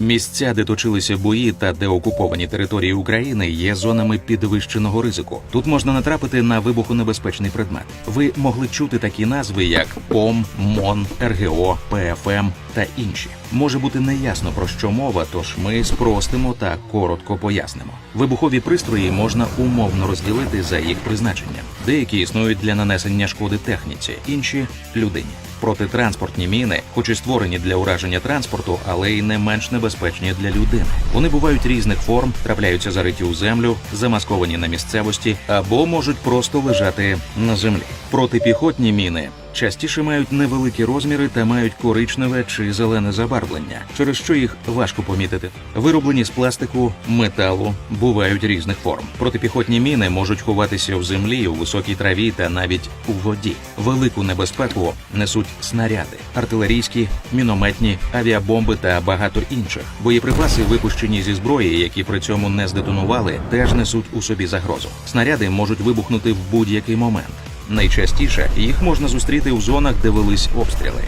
Місця, де точилися бої та де окуповані території України, є зонами підвищеного ризику. Тут можна натрапити на вибухонебезпечний предмет. Ви могли чути такі назви, як ПОМ, МОН, РГО, ПФМ та інші. Може бути неясно про що мова, тож ми спростимо та коротко пояснимо. Вибухові пристрої можна умовно розділити за їх призначенням. Деякі існують для нанесення шкоди техніці, інші людині. Протитранспортні міни, хоч і створені для ураження транспорту, але й не менш небезпечні для людини. Вони бувають різних форм, трапляються зариті у землю, замасковані на місцевості або можуть просто лежати на землі. Протипіхотні міни частіше мають невеликі розміри та мають коричневе чи зелене забарвлення, через що їх важко помітити. Вироблені з пластику, металу, бувають різних форм. Протипіхотні міни можуть ховатися в землі, у високій траві та навіть у воді. Велику небезпеку несуть снаряди, артилерійські, мінометні, авіабомби та багато інших. Боєприпаси, випущені зі зброї, які при цьому не здетонували, теж несуть у собі загрозу. Снаряди можуть вибухнути в будь-який момент. Найчастіше їх можна зустріти у зонах, де велись обстріли.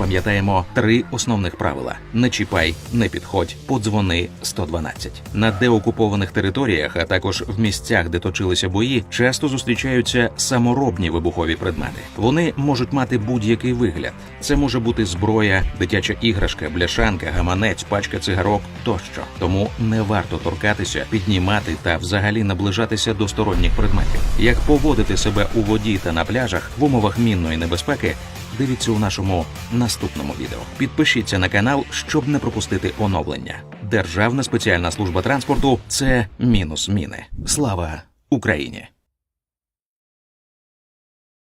Пам'ятаємо три основних правила: не чіпай, не підходь, подзвони 112. На деокупованих територіях, а також в місцях, де точилися бої, часто зустрічаються саморобні вибухові предмети. Вони можуть мати будь-який вигляд. Це може бути зброя, дитяча іграшка, бляшанка, гаманець, пачка цигарок тощо. Тому не варто торкатися, піднімати та взагалі наближатися до сторонніх предметів. Як поводити себе у воді та на пляжах в умовах мінної небезпеки, дивіться у нашому наступному відео. Підпишіться на канал, щоб не пропустити оновлення. Державна спеціальна служба транспорту це мінус міни. Слава Україні!